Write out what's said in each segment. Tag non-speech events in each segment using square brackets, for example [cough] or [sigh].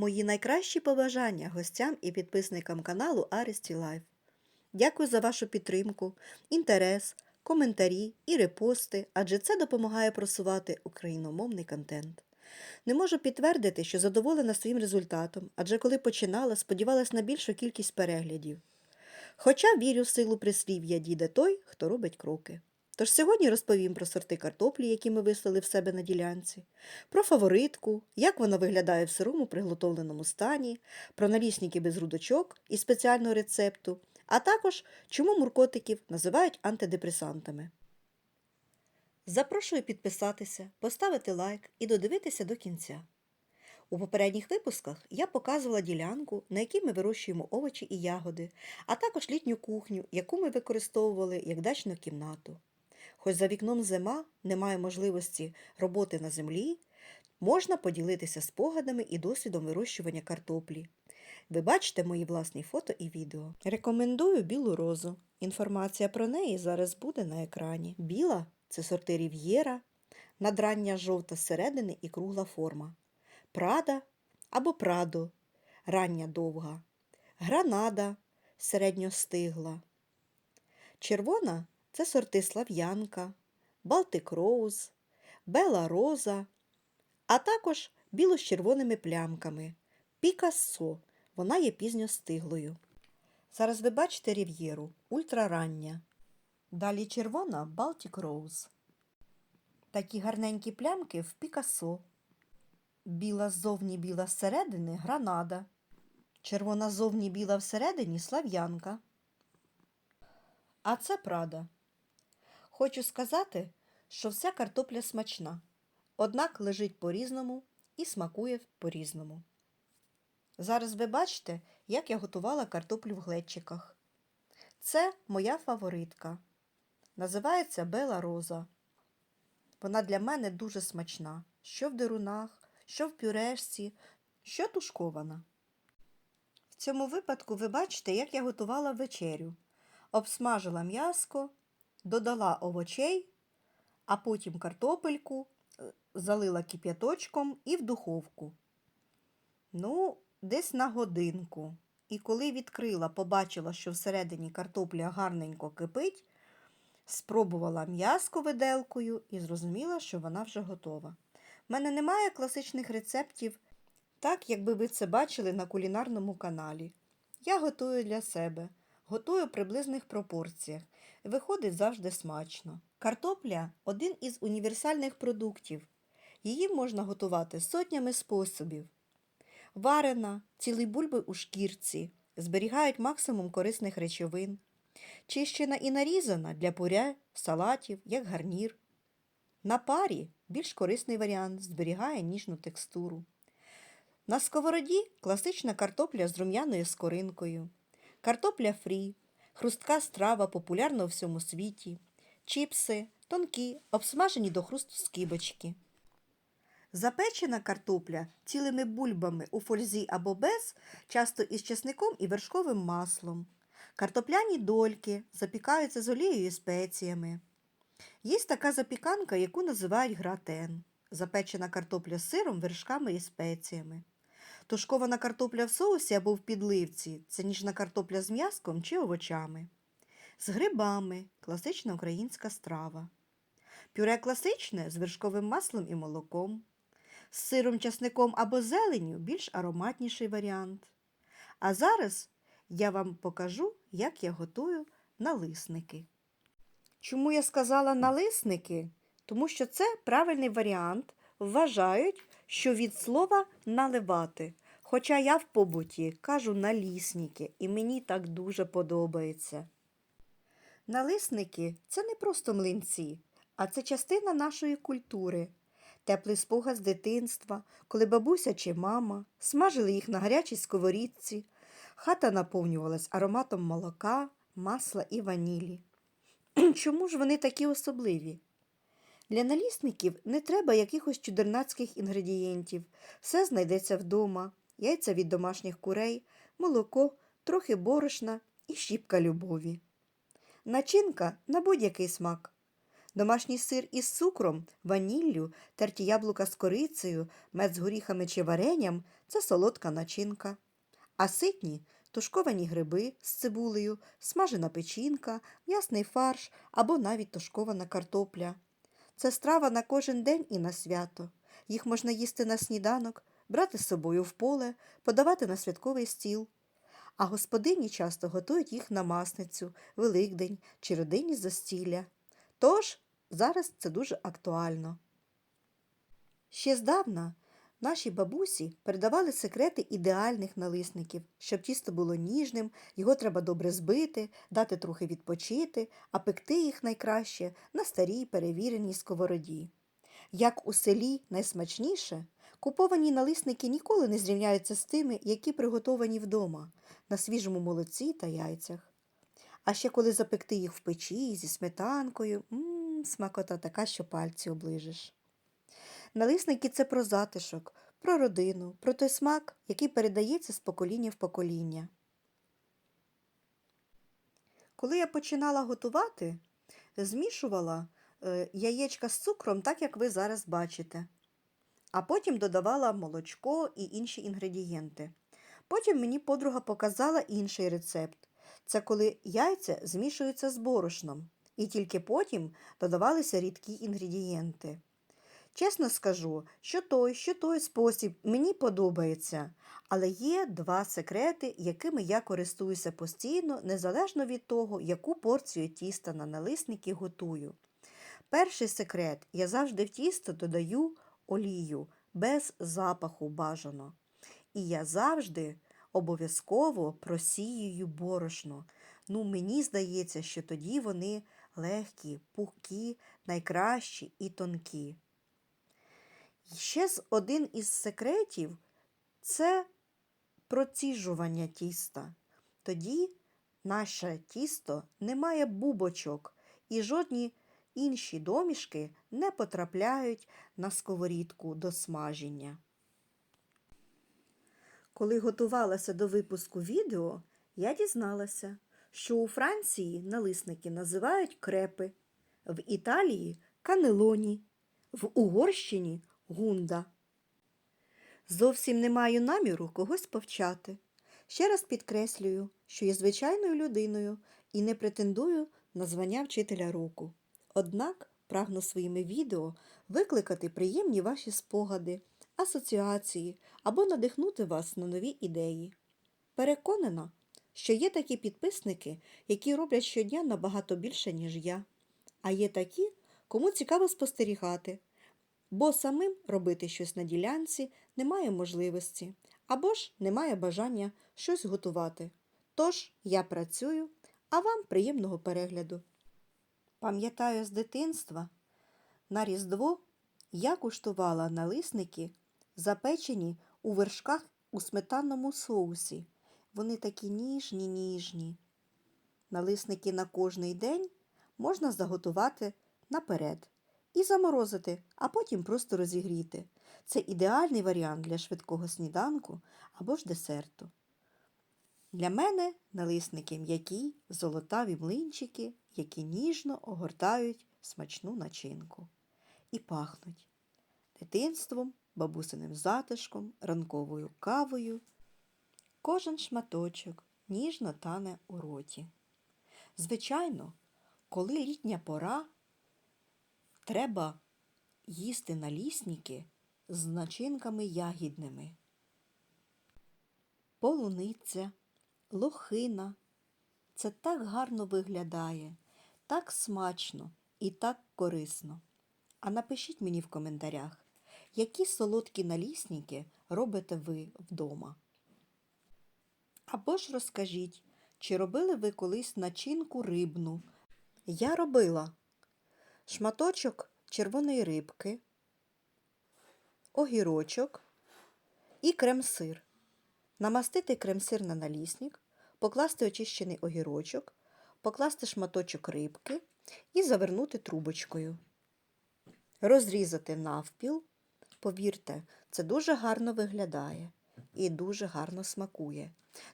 Мої найкращі побажання гостям і підписникам каналу Арісті Лайф. Дякую за вашу підтримку, інтерес, коментарі і репости, адже це допомагає просувати україномовний контент. Не можу підтвердити, що задоволена своїм результатом, адже коли починала, сподівалась на більшу кількість переглядів. Хоча вірю в силу прислів'я діде той, хто робить кроки. Тож сьогодні розповім про сорти картоплі, які ми вислали в себе на ділянці, про фаворитку, як вона виглядає в сирому приготовленому стані, про налісники без грудочок і спеціального рецепту, а також чому муркотиків називають антидепресантами. Запрошую підписатися, поставити лайк і додивитися до кінця. У попередніх випусках я показувала ділянку, на якій ми вирощуємо овочі і ягоди, а також літню кухню, яку ми використовували як дачну кімнату. Хоч за вікном зима немає можливості роботи на землі, можна поділитися спогадами і досвідом вирощування картоплі. Ви бачите мої власні фото і відео. Рекомендую білу розу. Інформація про неї зараз буде на екрані. Біла це сорти рів'єра, надрання жовта зсередини і кругла форма. Прада або прадо, рання довга, гранада середньостигла. Червона це сорти слав'янка, Балтик Роуз, Бела Роза, а також біло з червоними плямками. Пікассо, вона є пізньостиглою. Зараз ви бачите рів'єру, ультрарання. Далі червона Балтик Роуз. Такі гарненькі плямки в Пікассо. Біла ззовні біла зсередини гранада. Червона ззовні біла всередині слав'янка. А це Прада. Хочу сказати, що вся картопля смачна, однак лежить по-різному і смакує по-різному. Зараз ви бачите, як я готувала картоплю в глечиках. Це моя фаворитка. Називається Бела Роза. Вона для мене дуже смачна, що в дирунах, що в пюрешці, що тушкована. В цьому випадку ви бачите, як я готувала вечерю. Обсмажила м'яско, додала овочей, а потім картопельку, е, залила кип'яточком і в духовку. Ну, десь на годинку. І коли відкрила, побачила, що всередині картопля гарненько кипить, спробувала м'яско виделкою і зрозуміла, що вона вже готова. У мене немає класичних рецептів, так, якби ви це бачили на кулінарному каналі. Я готую для себе, готую в приблизних пропорціях. Виходить завжди смачно. Картопля один із універсальних продуктів. Її можна готувати сотнями способів. Варена, цілі бульби у шкірці, зберігають максимум корисних речовин. Чищена і нарізана для пуря, салатів, як гарнір. На парі більш корисний варіант зберігає ніжну текстуру. На сковороді класична картопля з рум'яною скоринкою, картопля фрі, хрустка страва популярна у всьому світі, чіпси, тонкі, обсмажені до хрусту скибочки. Запечена картопля цілими бульбами у фользі або без, часто із чесником і вершковим маслом. Картопляні дольки запікаються з олією і спеціями. Є така запіканка, яку називають гратен. Запечена картопля з сиром, вершками і спеціями. Тушкована картопля в соусі або в підливці це ніжна картопля з м'яском чи овочами. З грибами класична українська страва. Пюре класичне з вершковим маслом і молоком. З сиром, часником або зеленню більш ароматніший варіант. А зараз я вам покажу, як я готую налисники. Чому я сказала налисники? Тому що це правильний варіант. Вважають, що від слова наливати. Хоча я в побуті кажу налісники, і мені так дуже подобається. Налисники це не просто млинці, а це частина нашої культури. Теплий спогад з дитинства, коли бабуся чи мама смажили їх на гарячій сковорідці, хата наповнювалась ароматом молока, масла і ванілі. [clears throat] Чому ж вони такі особливі? Для налісників не треба якихось чудернацьких інгредієнтів. Все знайдеться вдома, яйця від домашніх курей, молоко, трохи борошна і щіпка любові. Начинка на будь-який смак. Домашній сир із цукром, ваніллю, терті яблука з корицею, мед з горіхами чи варенням це солодка начинка. А ситні тушковані гриби з цибулею, смажена печінка, м'ясний фарш або навіть тушкована картопля. Це страва на кожен день і на свято. Їх можна їсти на сніданок, брати з собою в поле, подавати на святковий стіл. А господині часто готують їх на масницю, Великдень чи родинні застілля. Тож зараз це дуже актуально. Ще здавна наші бабусі передавали секрети ідеальних налисників, щоб тісто було ніжним, його треба добре збити, дати трохи відпочити, а пекти їх найкраще на старій перевіреній сковороді. Як у селі найсмачніше, куповані налисники ніколи не зрівняються з тими, які приготовані вдома, на свіжому молоці та яйцях. А ще коли запекти їх в печі зі сметанкою, м смакота така, що пальці оближеш. Налисники це про затишок, про родину, про той смак, який передається з покоління в покоління. Коли я починала готувати, змішувала е, яєчка з цукром, так як ви зараз бачите, а потім додавала молочко і інші інгредієнти. Потім мені подруга показала інший рецепт. Це коли яйця змішуються з борошном, і тільки потім додавалися рідкі інгредієнти. Чесно скажу, що той, що той спосіб мені подобається, але є два секрети, якими я користуюся постійно, незалежно від того, яку порцію тіста на налисники готую. Перший секрет я завжди в тісто додаю олію без запаху бажано. І я завжди обов'язково просіюю борошно. Ну, мені здається, що тоді вони легкі, пухкі, найкращі і тонкі. Ще один із секретів це проціжування тіста. Тоді наше тісто не має бубочок і жодні інші домішки не потрапляють на сковорідку до смаження. Коли готувалася до випуску відео, я дізналася, що у Франції налисники називають крепи, в Італії канелоні, в Угорщині гунда. Зовсім не маю наміру когось повчати. Ще раз підкреслюю, що є звичайною людиною і не претендую на звання вчителя року. Однак прагну своїми відео викликати приємні ваші спогади, асоціації або надихнути вас на нові ідеї. Переконана, що є такі підписники, які роблять щодня набагато більше, ніж я, а є такі, кому цікаво спостерігати, бо самим робити щось на ділянці немає можливості або ж немає бажання щось готувати. Тож я працюю, а вам приємного перегляду. Пам'ятаю з дитинства, на Різдво я куштувала налисники, запечені у вершках у сметанному соусі. Вони такі ніжні, ніжні. Налисники на кожний день можна заготувати наперед і заморозити, а потім просто розігріти. Це ідеальний варіант для швидкого сніданку або ж десерту. Для мене налисники м'які, золотаві млинчики, які ніжно огортають смачну начинку. І пахнуть дитинством, бабусиним затишком, ранковою кавою. Кожен шматочок ніжно тане у роті. Звичайно, коли літня пора, треба їсти налісники з начинками ягідними. Полуниця, лохина. Це так гарно виглядає, так смачно і так корисно. А напишіть мені в коментарях, які солодкі налісники робите ви вдома. Або ж розкажіть, чи робили ви колись начинку рибну? Я робила шматочок червоної рибки, огірочок і крем-сир. Намастити крем-сир на налісник, покласти очищений огірочок, покласти шматочок рибки і завернути трубочкою. Розрізати навпіл. Повірте, це дуже гарно виглядає і дуже гарно смакує.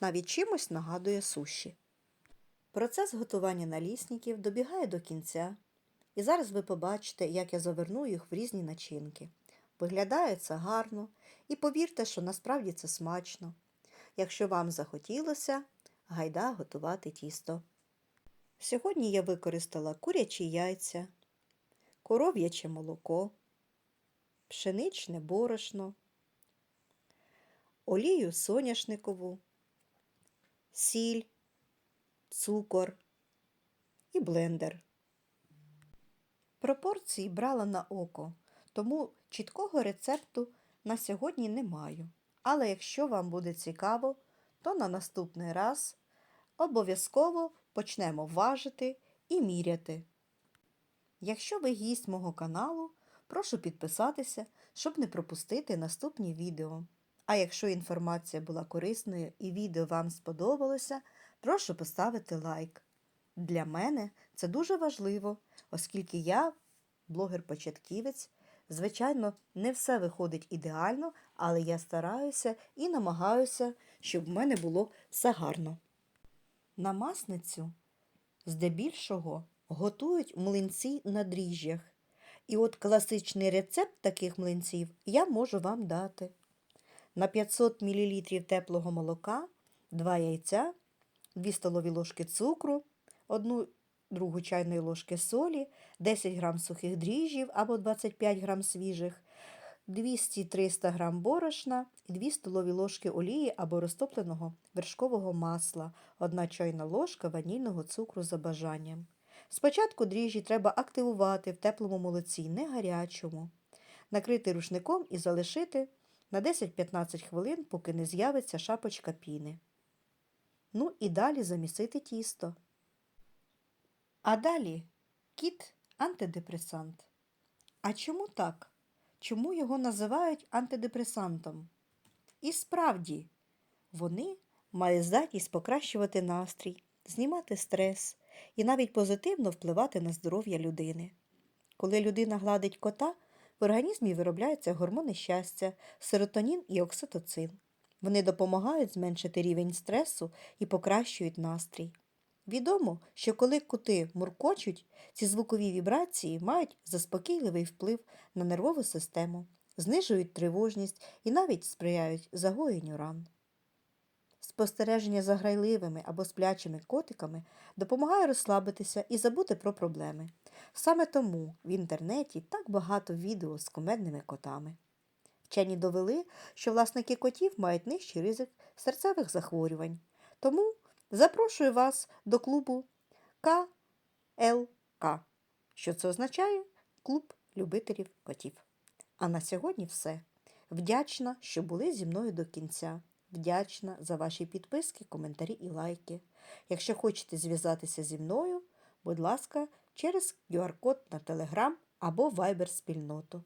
Навіть чимось нагадує суші. Процес готування налісників добігає до кінця, І зараз ви побачите, як я заверну їх в різні начинки. Виглядає це гарно, і повірте, що насправді це смачно. Якщо вам захотілося, гайда готувати тісто. Сьогодні я використала курячі яйця, коров'яче молоко, пшеничне борошно, олію соняшникову, сіль, цукор і блендер. Пропорції брала на око, тому чіткого рецепту на сьогодні не маю. Але якщо вам буде цікаво, то на наступний раз обов'язково почнемо важити і міряти. Якщо ви гість мого каналу, прошу підписатися, щоб не пропустити наступні відео. А якщо інформація була корисною і відео вам сподобалося, прошу поставити лайк. Для мене це дуже важливо, оскільки я блогер-початківець. Звичайно, не все виходить ідеально, але я стараюся і намагаюся, щоб в мене було все гарно. На масницю здебільшого готують млинці на дріжджах. І от класичний рецепт таких млинців я можу вам дати. На 500 мл теплого молока, 2 яйця, 2 столові ложки цукру, 1 другу чайної ложки солі, 10 грам сухих дріжджів або 25 грам свіжих, 200-300 грам борошна і 2 столові ложки олії або розтопленого вершкового масла, 1 чайна ложка ванільного цукру за бажанням. Спочатку дріжджі треба активувати в теплому молоці, не гарячому, накрити рушником і залишити на 10-15 хвилин, поки не з'явиться шапочка піни. Ну і далі замісити тісто. А далі кіт антидепресант. А чому так? Чому його називають антидепресантом? І справді, вони мають здатність покращувати настрій, знімати стрес і навіть позитивно впливати на здоров'я людини. Коли людина гладить кота, в організмі виробляються гормони щастя, серотонін і окситоцин. Вони допомагають зменшити рівень стресу і покращують настрій. Відомо, що коли коти муркочуть, ці звукові вібрації мають заспокійливий вплив на нервову систему, знижують тривожність і навіть сприяють загоєнню ран. Спостереження за грайливими або сплячими котиками допомагає розслабитися і забути про проблеми. Саме тому в інтернеті так багато відео з кумедними котами. Вчені довели, що власники котів мають нижчий ризик серцевих захворювань. Тому запрошую вас до клубу КЛК. Що це означає? Клуб любителів котів. А на сьогодні все. Вдячна, що були зі мною до кінця. Вдячна за ваші підписки, коментарі і лайки. Якщо хочете зв'язатися зі мною, будь ласка, через QR-код на Telegram або Viber спільноту.